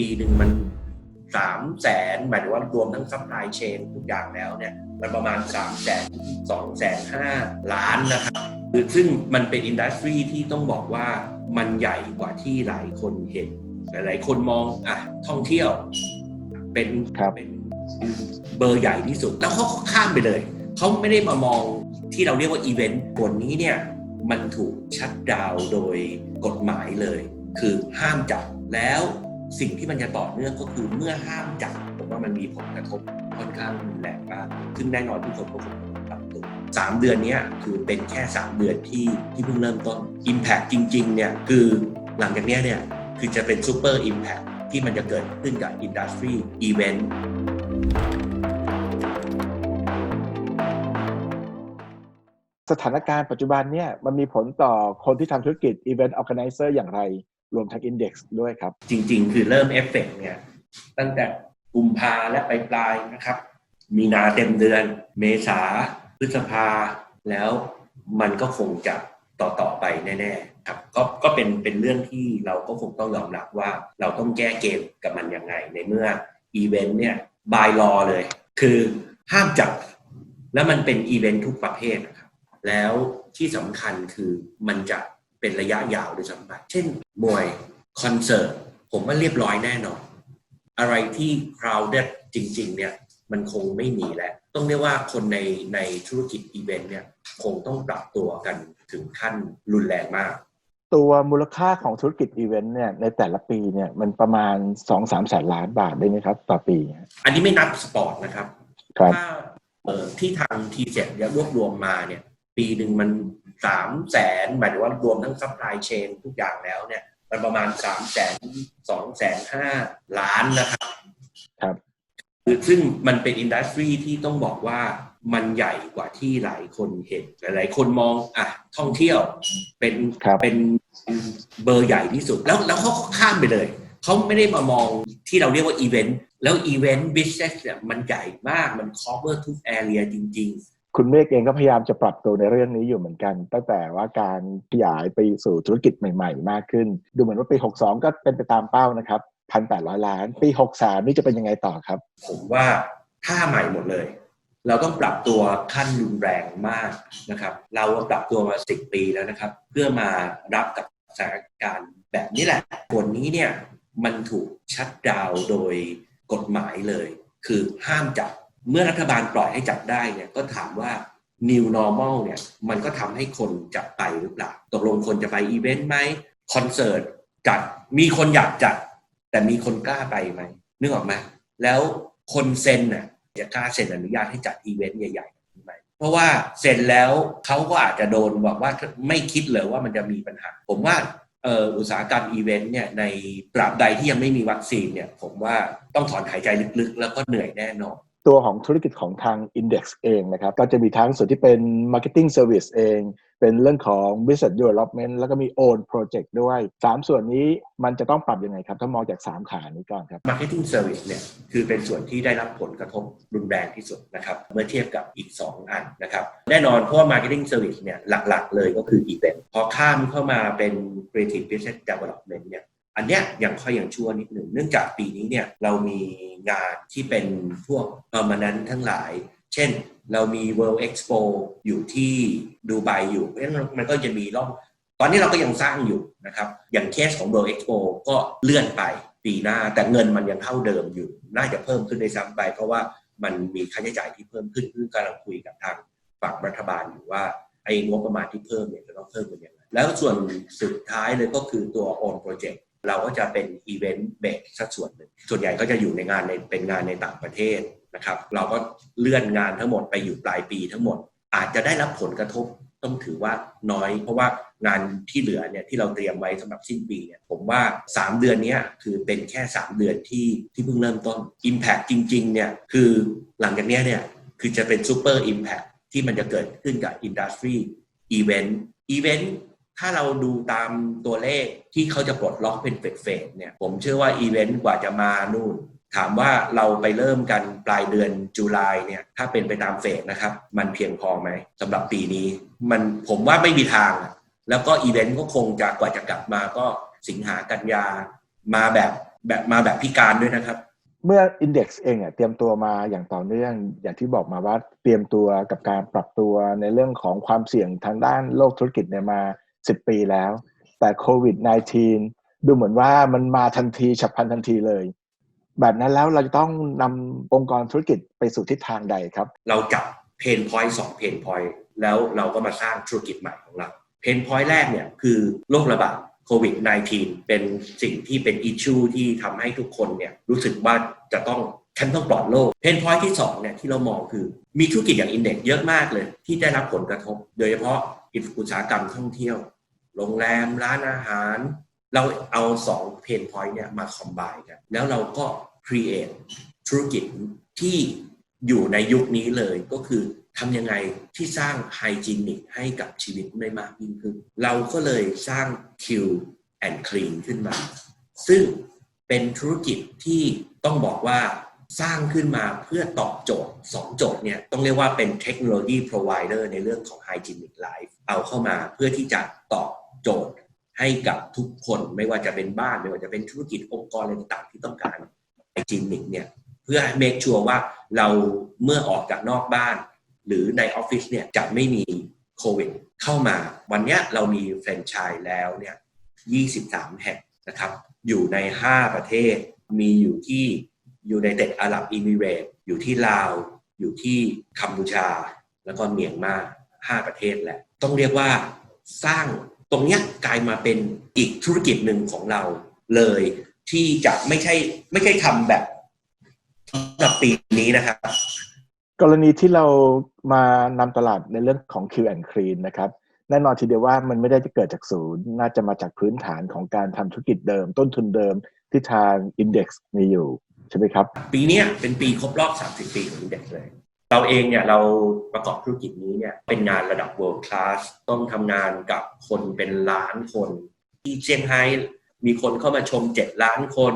ปีหนึ่งมันสามแสนหมายถึงว่ารวมทั้งซัพพลายเชนทุกอย่างแล้วเนี่ยมันประมาณ3ามแสนสองแสนห้าล้านนะครับคือซึ่งมันเป็นอินดัสทรีที่ต้องบอกว่ามันใหญ่กว่าที่หลายคนเห็น หลายๆคนมองอะท่องเที่ยว เป็นครับเป็นเบอร์ใหญ่ที่สุด แล้วเขาก็ข้ามไปเลย เขาไม่ได้มามองที่เราเรียกว่าอีเวนต์ผลนี้เนี่ยมันถูกชัดดาวน์โดยกฎหมายเลย คือห้ามจัดแล้ว สิ่งที่มันจะต่อเนื่องก็คือเมื่อห้ามจัดผมว่ามันมีผลกระทบค่อนข้างรุนแรงมากซึ่งแน่นอนทุกคนก็คงต้องปรับตัวสามเดือนนี้คือเป็นแค่สามเดือนที่ที่เพิ่งเริ่มต้น Impact จริงๆเนี่ยคือหลังจากนี้เนี่ยคือจะเป็น Super Impact ที่มันจะเกิดขึ้นกับ Industry Event สถานการณ์ปัจจุบันเนี่ยมันมีผลต่อคนที่ทำธุรกิจ Event Organizer อย่างไร รวมทั้ง Index ด้วยครับ จริง ๆ คือเริ่มเอฟเฟกต์เนี่ยตั้งแต่กุมภาและปลายปลายนะครับ มีนาเต็มเดือน เมษาพฤษภาแล้วมันก็คงจะต่อต่อๆไปแน่ๆครับก็ก็เป็นเป็นเรื่องที่เราก็คงต้องยอมรับว่าเราต้องแก้เกมกับมันยังไง ในเมื่ออีเวนต์เนี่ยบายรอเลย คือห้ามจัดแล้วมันเป็นอีเวนต์ทุกประเภทนะครับแล้วที่สำคัญคือมันจะ เป็นระยะยาวด้วยซ้ำไปเช่นมวยคอนเสิร์ตผมว่าเรียบร้อยแน่นอน อะไรที่ crowded จริง ๆ เนี่ยมันคงไม่มีแล้ว ต้องเรียกว่าคนในในธุรกิจอีเวนต์เนี่ยคงต้องปรับตัวกันถึงขั้นรุนแรงมาก ตัวมูลค่าของธุรกิจอีเวนต์เนี่ยในแต่ละปีเนี่ยมันประมาณ 2-3แสนล้านบาทได้ไหมครับ ต่อปี อันนี้ไม่นับสปอร์ตนะครับ ครับถ้าเอ่อที่ทางทีเจ็เนี่ยรวบรวมมาเนี่ย ปีหนึ่งมันสามแสนหมายถึงว่ารวมทั้งซัพพลายเชนทุกอย่างแล้วเนี่ย มันประมาณสามแสนสองแสนห้าล้านนะครับครับคือซึ่งมันเป็นอินดัสทรีที่ต้องบอกว่ามันใหญ่กว่าที่หลายคนเห็น หลาย ๆ คนมองอะท่องเที่ยวเป็นครับเป็นเบอร์ใหญ่ที่สุด แล้วแล้วเขาก็ข้ามไปเลยเขาไม่ได้มามองที่เราเรียกว่าอีเวนต์แล้วอีเวนต์บิสเนสเนี่ยมันใหญ่มากมัน cover ทุก area จริง ๆ คุณเมฆเองก็พยายามจะปรับตัวในเรื่องนี้อยู่เหมือนกัน ตั้งแต่ว่าการขยายไปสู่ธุรกิจใหม่ ๆ มากขึ้น ดูเหมือนว่าปี 62 ก็เป็นไปตามเป้านะครับ1,800ล้าน ปี 63 นี่จะเป็นยังไงต่อครับ ผมว่าท่าใหม่หมดเลย เราต้องปรับตัวขั้นรุนแรงมากนะครับ เราปรับตัวมาสิปีแล้วนะครับ เพื่อมารับกับสถานการณ์แบบนี้แหละผลนี้เนี่ยมันถูกชัดดาวโดยกฎหมายเลย คือห้ามจัด เมื่อรัฐบาลปล่อยให้จัดได้เนี่ยก็ถามว่า new normal เนี่ยมันก็ทำให้คนจะไปหรือเปล่า ตกลงคนจะไปอีเวนต์ไหมคอนเสิร์ตจัดมีคนอยากจัด แต่มีคนกล้าไปไหมนึกออกไหมแล้วคนเซ็นน่ะจะกล้าเซ็นอนุญาตให้จัดอีเวนต์ใหญ่ๆไหมเพราะว่าเซ็นแล้วเขาก็อาจจะโดนบอกว่าไม่คิดเลยว่ามันจะมีปัญหา ผมว่าอุตสาหกรรมอีเวนต์เนี่ยในตราบใดที่ยังไม่มีวัคซีนเนี่ยผมว่าต้องถอนหายใจลึกๆ แล้วก็เหนื่อยแน่นอน ตัวของธุรกิจของทาง Index เองนะครับก็จะมีทั้งส่วนที่เป็น Marketing Service เอง เป็นเรื่องของ Business Development แล้วก็มี Own Project ด้วย 3 ส่วนนี้มันจะต้องปรับยังไงครับ ถ้ามองจาก 3 ขานี้ก่อนครับ Marketing Service เนี่ยคือเป็นส่วนที่ได้รับผลกระทบรุนแรงที่สุดนะครับเมื่อเทียบกับอีก 2 อันนะครับแน่นอนเพราะว่า Marketing Service เนี่ยหลักๆ เลยก็คือ Event พอข้ามเข้ามาเป็น Creative Business Development เนี่ย อันเนี้ยยังค่อยยังชั่วนิดหนึ่งเนื่องจากปีนี้เนี่ยเรามีงานที่เป็นพวก permanent ทั้งหลาย เช่น เรามี World Expo อยู่ที่ดูไบอยู่เพราะฉะนั้นมันก็จะมีร่องตอนนี้เราก็ยังสร้างอยู่นะครับ อย่างเคสของ World Expo ก็เลื่อนไปปีหน้า แต่เงินมันยังเท่าเดิมอยู่ น่าจะเพิ่มขึ้นในซ้ำไป เพราะว่ามันมีค่าใช้จ่ายที่เพิ่มขึ้นซึ่งกำลังคุยกับทางฝั่งรัฐบาลอยู่ว่าไอ้งบประมาณที่เพิ่มเนี่ยจะต้องเพิ่มเป็นยังไงแล้วส่วนสุดท้ายเลยก็คือตัว on project เราก็จะเป็น event based สัดส่วนหนึ่งส่วนใหญ่ก็จะอยู่ในงานในเป็นงานในต่างประเทศนะครับ เราก็เลื่อนงานทั้งหมดไปอยู่ปลายปีทั้งหมด อาจจะได้รับผลกระทบต้องถือว่าน้อย เพราะว่างานที่เหลือเนี่ยที่เราเตรียมไว้สำหรับสิ้นปีเนี่ยผมว่า 3 เดือนนี้คือเป็นแค่ 3 เดือนที่ที่เพิ่งเริ่มต้น Impact จริงๆเนี่ยคือหลังจากนี้เนี่ยคือจะเป็น Super Impact ที่มันจะเกิดขึ้นกับ Industry Event Event ถ้าเราดูตามตัวเลขที่เขาจะปลดล็อกเป็นเฟสเนี่ย ผมเชื่อว่าอีเวนต์กว่าจะมานู่น ถามว่าเราไปเริ่มกันปลายเดือนจุลายเนี่ย ถ้าเป็นไปตามเฟสนะครับ มันเพียงพอไหมสำหรับปีนี้ มันผมว่าไม่มีทาง แล้วก็อีเวนต์ก็คงจะกว่าจะกลับมาก็สิงหากันยามาแบบแบบมาแบบพิการด้วยนะครับเมื่อ Index เองเนี่ยเตรียมตัวมาอย่างต่อเนื่องอย่างที่บอกมาว่าเตรียมตัวกับการปรับตัวในเรื่องของความเสี่ยงทางด้านโลกธุรกิจเนี่ยมา 10ปีแล้ว แต่โควิด -19 ดูเหมือนว่ามันมาทันทีฉับพลันทันทีเลย แบบนั้นแล้วเราจะต้องนำองค์กรธุรกิจไปสู่ทิศทางใดครับ เราจับเพนพอยต์สองเพนพอยต์แล้วเราก็มาสร้างธุรกิจใหม่ของเราเพนพอยต์แรกเนี่ยคือโรคระบาดโควิด -19 เป็นสิ่งที่เป็นอิชชูที่ทำให้ทุกคนเนี่ยรู้สึกว่าจะต้อง ฉันต้องปลอดโรคเพนพอยต์ที่2เนี่ยที่เรามองคือมีธุรกิจอย่างอินเด็กเยอะมากเลย ที่ได้รับผลกระทบ โดยเฉพาะอุตสาหกรรมท่องเที่ยว โรงแรมร้านอาหาร เราเอา2เพนพอยต์เนี่ยมาคอมไบกัน แล้วเราก็ create ธุรกิจที่อยู่ในยุคนี้เลยก็คือทำยังไงที่สร้างไฮจีนิกให้กับชีวิตได้มากยิ่งขึ้น เราก็เลยสร้าง Q and Clean ขึ้นมา ซึ่งเป็นธุรกิจที่ต้องบอกว่า สร้างขึ้นมาเพื่อตอบโจทย์ 2 โจทย์เนี่ยต้องเรียกว่าเป็นเทคโนโลยี provider ในเรื่องของ hygienic life เอาเข้ามาเพื่อที่จะตอบโจทย์ให้กับทุกคนไม่ว่าจะเป็นบ้าน ไม่ว่าจะเป็นธุรกิจองค์กรอะไรต่างๆที่ต้องการ hygienic เนี่ยเพื่อให้ make sure ว่าเราเมื่อออกจากนอกบ้าน หรือในออฟฟิศเนี่ยจะไม่มีโควิดเข้ามา วันนี้เรามีแฟรนไชส์แล้วเนี่ย 23 แห่งนะครับ อยู่ใน 5 ประเทศ มีอยู่ที่ อยูไนเต็ดอาหรับอิมิเรตอยู่ที่ลาว อยู่ที่กัมพูชา แล้วก็เมียนมา5ประเทศแหละ ต้องเรียกว่าสร้างตรงเนี้ยกลายมาเป็นอีกธุรกิจหนึ่งของเราเลยที่จะไม่ใช่ไม่ใช่ทำแบบสำหรับปีนี้นะครับ กรณีที่เรามานำตลาดในเรื่องของ Q and Clean นะครับแน่นอนทีเดียวว่ามันไม่ได้จะเกิดจากศูนย์ น่าจะมาจากพื้นฐานของการทำธุรกิจเดิม ต้นทุนเดิมที่ทาง Index มีอยู่ ใช่ไหมครับ ปีนี้เป็นปีครบรอบ 30 ปีของ Index เลย เราเองเนี่ยเราประกอบธุรกิจนี้เนี่ยเป็นงานระดับ world class ต้องทำงานกับคนเป็นล้านคน ที่เซี่ยงไฮ้มีคนเข้ามาชม 7 ล้านคน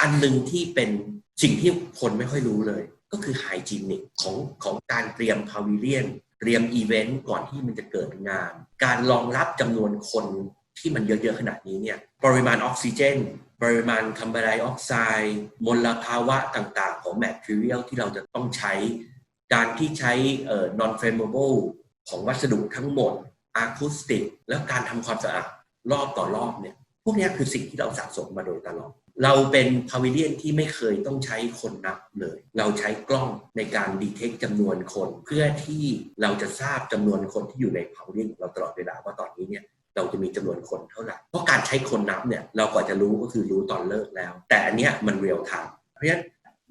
อันหนึ่งที่เป็นสิ่งที่คนไม่ค่อยรู้เลย ก็คือไฮจีนิกของของการเตรียมพาวิเลียนเตรียมอีเวนต์ก่อนที่มันจะเกิดงาน การรองรับจำนวนคนที่มันเยอะๆขนาดนี้เนี่ยปริมาณออกซิเจน ปริมาณคาร์บอนไดออกไซด์มลภาวะต่างๆ ของแมทเ a ียลที่เราจะต้องใช้ การที่ใช้เอ่อ non flammable ของวัสดุทั้งหมดอะคูสติกแล้วการทำความสะอาดรอบต่อรอบเนี่ย พวกนี้คือสิ่งที่เราสะสมมาโดยตลอด เราเป็นพาวิเลียนที่ไม่เคยต้องใช้คนนับเลย เราใช้กล้องในการดีเทคจำนวนคน เพื่อที่เราจะทราบจำนวนคนที่อยู่ในพาวิเลียนเราตลอดเวลาว่าตอนนี้เนี่ย เราจะมีจำนวนคนเท่าไหร่ เพราะการใช้คนนับเนี่ยเรากว่าจะรู้ก็คือรู้ตอนเลิกแล้ว แต่อันเนี้ยมันเรียลไทม์ เพราะฉะนั้น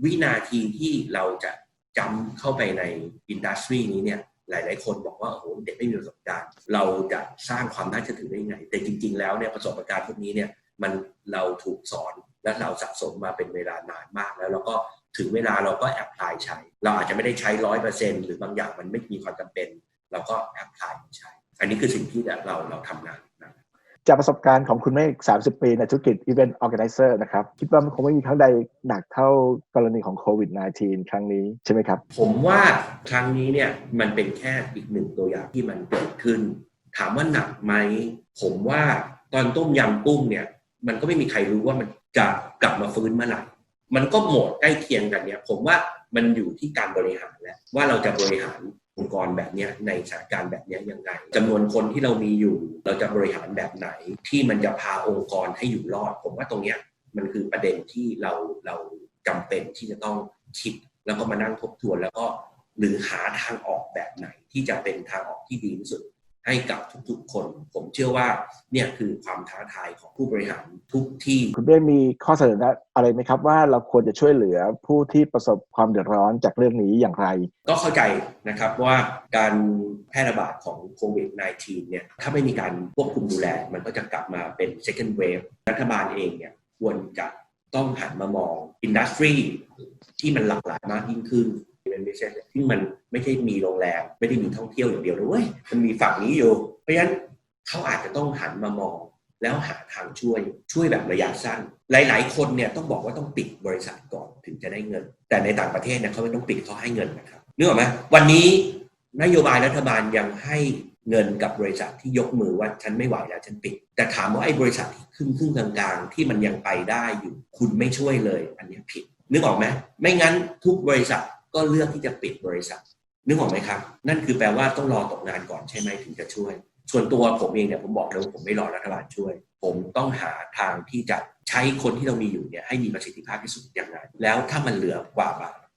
วินาทีที่เราจะจำเข้าไปในอินดัสทรีนี้เนี่ยหลาย ๆ คนบอกว่าโอ้โหเด็กไม่มีประสบการณ์ เราจะสร้างความน่าเชื่อถือได้ยังไง แต่จริง ๆ แล้วเนี่ยประสบการณ์พวกนี้เนี่ยมันเราถูกสอนและเราสะสมมาเป็นเวลานานมากแล้วเราก็ถึงเวลาเราก็แอพพลายใช้ เราอาจจะไม่ได้ใช้ร้อยเปอร์เซ็นต์หรือบางอย่างมันไม่มีความจำเป็น เราก็แอพพลายใช้ อันนี้คือสิ่งที่เราเราทำงานนะจากประสบการณ์ของคุณเมฆ30ปีในธุรกิจ Event Organizer นะครับ คิดว่ามันคงไม่มีครั้งใดหนักเท่ากรณีของโควิด -19 ครั้งนี้ใช่ไหมครับ ผมว่าครั้งนี้เนี่ยมันเป็นแค่อีกหนึ่งตัวอย่างที่มันเกิดขึ้น ถามว่าหนักไหม ผมว่าตอนต้มยำกุ้งเนี่ย มันก็ไม่มีใครรู้ว่ามันจะกลับมาฟื้นเมื่อไหร่มันก็โหมดใกล้เคียงกันเนี่ย ผมว่ามันอยู่ที่การบริหารแหละว่าเราจะบริหารองค์กร แบบนี้ในสถานการณ์แบบนี้ยังไงจำนวนคนที่เรามีอยู่ เราจะบริหารแบบไหนที่มันจะพาองค์กรให้อยู่รอด ผมว่าตรงเนี้ยมันคือประเด็นที่เราเราจำเป็นที่จะต้องคิดแล้วก็มานั่งทบทวนแล้วก็หรือหาทางออกแบบไหนที่จะเป็นทางออกที่ดีที่สุด ให้กับทุกๆ คน ผมเชื่อว่าเนี่ยคือความท้าทายของผู้บริหารทุกที่ คุณเมฆมีข้อเสนอแนะอะไรไหมครับว่าเราควรจะช่วยเหลือผู้ที่ประสบความเดือดร้อนจากเรื่องนี้อย่างไร ก็เข้าใจนะครับว่าการแพร่ระบาดของโควิด -19 เนี่ยถ้าไม่มีการควบคุมดูแล มันก็จะกลับมาเป็น second wave รัฐบาลเองเนี่ยควรจะต้องหันมามองอินดัสทรีที่มันหลากหลายมากยิ่งขึ้น เป็นไม่ใช่ที่มันไม่ใช่มีโรงแรมไม่ได้มีท่องเที่ยวอย่างเดียวด้วยมันมีฝั่งนี้อยู่ เพราะฉะนั้นเขาอาจจะต้องหันมามองแล้วหาทางช่วยช่วยแบบระยะสั้น หลาย ๆ คนเนี่ยต้องบอกว่าต้องปิดบริษัทก่อนถึงจะได้เงิน แต่ในต่างประเทศเนี่ยเขาไม่ต้องปิดเขาให้เงินนะครับนึกออกไหมวันนี้นโยบายรัฐบาลยังให้เงินกับบริษัทที่ยกมือว่าฉันไม่ไหวแล้วฉันปิด แต่ถามว่าไอ้บริษัทที่ครึ่งครึ่งกลางๆ ที่มันยังไปได้อยู่ คุณไม่ช่วยเลย อันนี้ผิด นึกออกไหมไม่งั้นทุกบริษัท ก็เลือกที่จะปิดบริษัทนึกออกไหมครับ นั่นคือแปลว่าต้องรอตกงานก่อนใช่ไหมถึงจะช่วย ส่วนตัวผมเองเนี่ยผมบอกเลยว่าผมไม่รอรัฐบาลช่วย ผมต้องหาทางที่จะใช้คนที่เรามีอยู่เนี่ยให้มีประสิทธิภาพที่สุดอย่างไรแล้วถ้ามันเหลือกว่า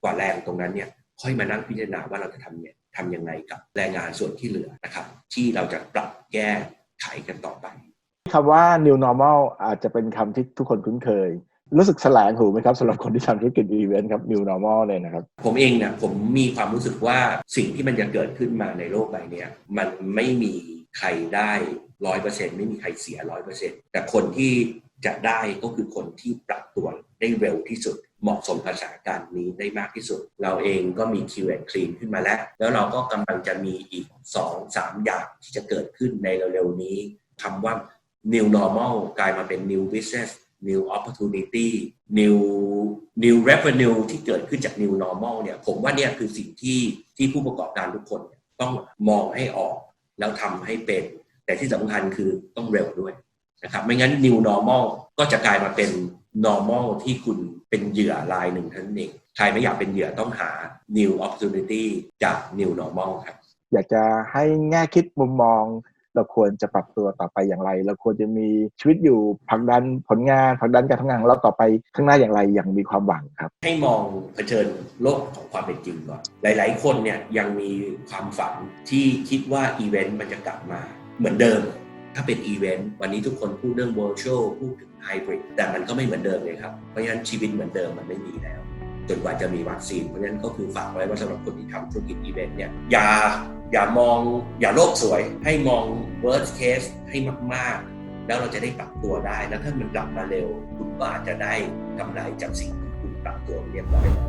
กว่าแรงตรงนั้นเนี่ยค่อยมานั่งพิจารณาว่าเราจะทำเนี่ยทำยังไงกับแรงงานส่วนที่เหลือนะครับ ที่เราจะปรับแก้ไขกันต่อไปคำว่า new normal อาจจะเป็นคำที่ทุกคนคุ้นเคย รู้สึกแสลงหูไหมครับสำหรับคนที่ทำธุรกิจอีเวนต์ครับ new normal เลยนะครับ ผมเองเนี่ยผมมีความรู้สึกว่าสิ่งที่มันจะเกิดขึ้นมาในโลกใบนี้มันไม่มีใครได้ร้อยเปอร์เซ็นไม่มีใครเสียร้อยเปอร์เซ็นแต่คนที่จะได้ก็คือคนที่ปรับตัวได้เร็วที่สุดเหมาะสมกับสถานการณ์นี้ได้มากที่สุด เราเองก็มี Q and Clean ขึ้นมาแล้ว แล้วเราก็กำลังจะมีอีก 2 3 อย่างที่จะเกิดขึ้นในเร็วๆนี้คำว่า new normal กลายมาเป็น new business new opportunity new new revenue ที่เกิดขึ้นจาก new normal เนี่ย ผมว่าเนี่ยคือสิ่งที่ที่ผู้ประกอบการทุกคนต้องมองให้ออกแล้วทำให้เป็น แต่ที่สำคัญคือต้องเร็วด้วยนะครับ ไม่งั้น new normal ก็จะกลายมาเป็น normal ที่คุณเป็นเหยื่อรายหนึ่งท่านหนเองใครไม่อยากเป็นเหยื่อต้องหา new opportunity จาก new normal ครับ อยากจะให้แง่คิดมุมมอง เราควรจะปรับตัวต่อไปอย่างไร เราควรจะมีชีวิตอยู่ผลักดันผลงานผลักดันการทำงานของเราต่อไปข้างหน้าอย่างไรอย่างมีความหวังครับ ให้มองเผชิญโลกของความเป็นจริงก่อนหลาย ๆ คนเนี่ยยังมีความฝันที่คิดว่าอีเวนต์มันจะกลับมาเหมือนเดิมถ้าเป็นอีเวนต์วันนี้ทุกคนพูดเรื่อง virtual พูดถึง hybrid แต่มันก็ไม่เหมือนเดิมเลยครับ เพราะฉะนั้นชีวิตเหมือนเดิมมันไม่มีแล้ว จนกว่าจะมีวัคซีน เพราะฉะนั้นก็คือฝากไว้ว่าสำหรับคนที่ทำธุรกิจอีเวนต์เนี่ยอย่า อย่ามองอย่าโลกสวย ให้มอง worst case ให้มาก ๆ แล้วเราจะได้ปรับตัวได้ แล้วถ้ามันกลับมาเร็ว คุณก็อาจจะได้กำไรจากสิ่งที่คุณปรับตัวเรียบร้อยแล้ว